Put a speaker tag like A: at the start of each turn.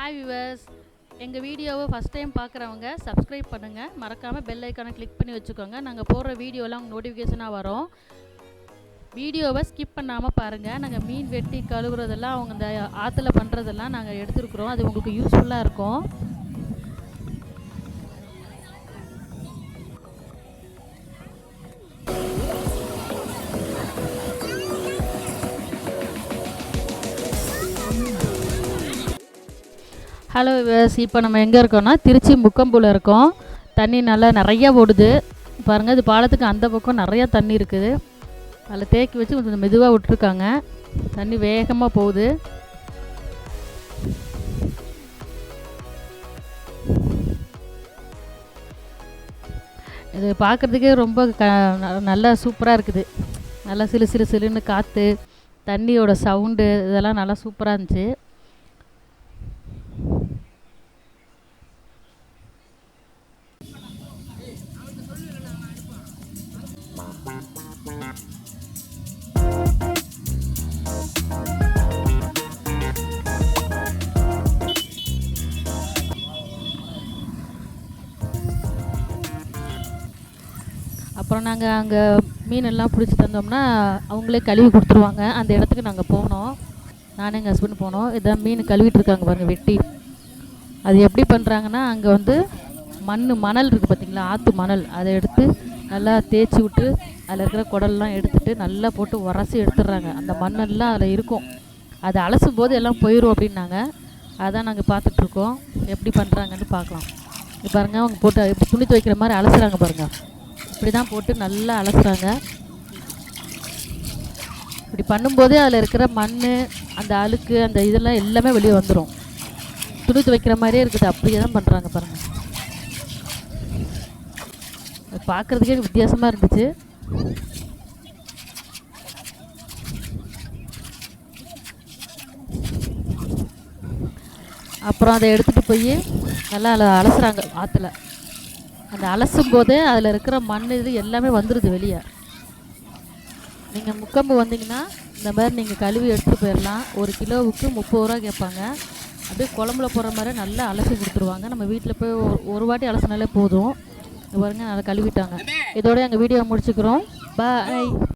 A: Hi viewers எங்கள் வீடியோவை first time பார்க்குறவங்க சப்ஸ்கிரைப் பண்ணுங்கள் மறக்காமல் பெல் ஐக்கானை கிளிக் பண்ணி வச்சுக்கோங்க. நாங்கள் போடுற வீடியோலாம் உங்கள் நோட்டிஃபிகேஷனாக வரும். வீடியோவை ஸ்கிப் பண்ணாமல் பாருங்கள் நாங்கள் மீன் வெட்டி கழுவுறதெல்லாம் அவங்க இந்த ஆற்றுல பண்ணுறதெல்லாம் நாங்கள் எடுத்துருக்குறோம். அது உங்களுக்கு யூஸ்ஃபுல்லாக இருக்கும். ஹலோ விவர்ஸ் இப்போ நம்ம எங்கே இருக்கோம்னா திருச்சி முக்கம்புல இருக்கோம். தண்ணி நல்லா நிறையா ஓடுது. பாருங்கள் இது பாலத்துக்கு அந்த பக்கம் நிறையா தண்ணி இருக்குது. அதில் தேக்கி வச்சு கொஞ்சம் மெதுவாக விட்ருக்காங்க தண்ணி வேகமாக போகுது. இது பார்க்குறதுக்கே ரொம்ப க ந- நல்லா சூப்பராக இருக்குது. நல்லா சிலு சிலு சிலுன்னு காற்று தண்ணியோட சவுண்டு இதெல்லாம் நல்லா சூப்பராக இருந்துச்சு. அப்புறம் நாங்கள் அங்கே மீனெல்லாம் பிடிச்சி தந்தோம்னா அவங்களே கழுவி கொடுத்துருவாங்க. அந்த இடத்துக்கு நாங்கள் போனோம். நானும் எங்கள் ஹஸ்பண்ட் போனோம். இதான் மீன் கழுவிட்டு இருக்காங்க பாருங்க வெட்டி. அது எப்படி பண்ணுறாங்கன்னா அங்கே வந்து மண் மணல் இருக்குது பார்த்தீங்களா ஆற்று மணல். அதை எடுத்து நல்லா தேய்ச்சி விட்டு அதில் இருக்கிற குடல்லாம் எடுத்துட்டு நல்லா போட்டு உரசி எடுத்துடுறாங்க. அந்த மண்ணெல்லாம் அதில் இருக்கும். அதை அலசும் போது எல்லாம் போயிடும் அப்படின்னாங்க. அதான் நாங்கள் பார்த்துட்ருக்கோம் எப்படி பண்ணுறாங்கன்னு பார்க்கலாம். பாருங்கள் பாருங்க அவங்க போட்டு எப்படி துணி துவைக்கிற மாதிரி அலசுறாங்க பாருங்கள் இப்படி தான் போட்டு நல்லா அலசுறாங்க. இப்படி பண்ணும்போதே அதில் இருக்கிற மண் அந்த அழுக்கு அந்த இதெல்லாம் எல்லாமே வெளியே வந்துடும் துணி துவைக்கிற மாதிரியே இருக்குது. அப்படியே தான் பண்ணுறாங்க பாருங்கள் பார்க்குறதுக்கே வித்தியாசமாக இருந்துச்சு. அப்புறம் அதை எடுத்துகிட்டு போய் நல்லா அல அலசுறாங்க ஆற்றுல அந்த அலசும் போதே அதில் இருக்கிற மண் இது எல்லாமே வந்துடுது வெளியே. நீங்கள் முக்கம்பு வந்தீங்கன்னா இந்த மாதிரி நீங்கள் கழுவி எடுத்துகிட்டு போயிடலாம் ஒரு கிலோவுக்கு முப்பது ரூபா கேட்பாங்க. அப்படியே குழம்புல போடுற மாதிரி நல்லா அலசி கொடுத்துருவாங்க. நம்ம வீட்டில் போய் ஒரு- ஒரு வாட்டி அலசினாலே போதும். இது பாருங்க நல்லா கழுவிட்டாங்க. இதோட எங்கள் வீடியோ முடிச்சுக்கிறோம். பாய்